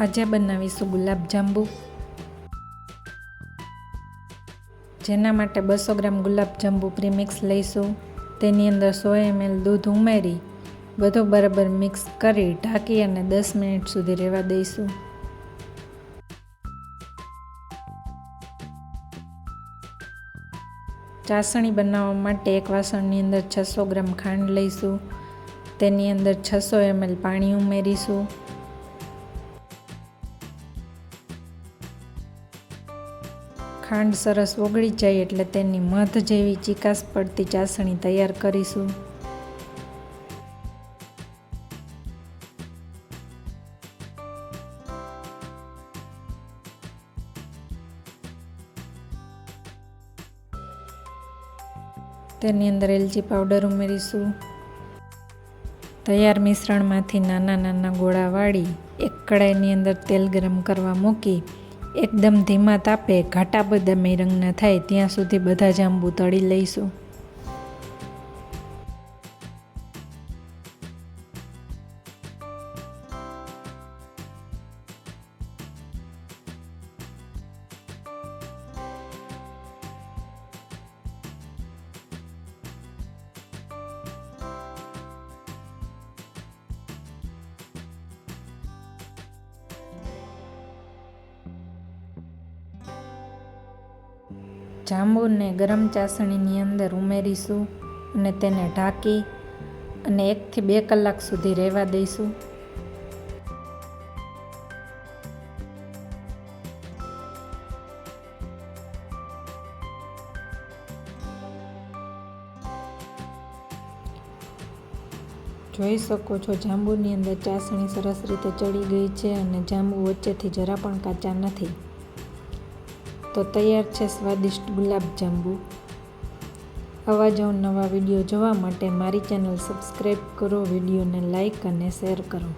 આજે બનાવીશું ગુલાબ જાંબુ. જેના માટે બસો ગ્રામ ગુલાબ જાંબુ પ્રીમિક્સ લઈશું. તેની અંદર સો એમએલ દૂધ ઉમેરી, બધું બરાબર મિક્સ કરી ઢાંકી અને દસ મિનિટ સુધી રહેવા દઈશું. ચાસણી બનાવવા માટે એક વાસણની અંદર છસો ગ્રામ ખાંડ લઈશું. તેની અંદર છસો એમએલ પાણી ઉમેરીશું. ખાંડ સરસ ઓગળી જાય એટલે તેની મધ જેવી ચીકાશ પડતી ચાસણી તૈયાર કરીશું. તેની અંદર એલચી પાવડર ઉમેરીશું. તૈયાર મિશ્રણમાંથી નાના નાના ગોળા વાળી એક કડાઈની અંદર તેલ ગરમ કરવા મૂકી એકદમ ધીમા તાપે ઘાટા બદામી રંગના થાય ત્યાં સુધી બધા જાંબુ તળી લઈશું. જાંબુને ગરમ ચાસણીની અંદર ઉમેરીશું અને તેને ઢાંકી અને એકથી બે કલાક સુધી રહેવા દઈશું. જોઈ શકો છો જાંબુની અંદર ચાસણી સરસ રીતે ચડી ગઈ છે અને જાંબુ વચ્ચેથી જરા પણ કાચા નથી. તો તૈયાર છે સ્વાદિષ્ટ ગુલાબ જાંબુ. આવા જ નવા વીડિયો જોવા માટે મારી ચેનલ સબસ્ક્રાઈબ કરો, વિડીયોને લાઈક અને શેર કરો.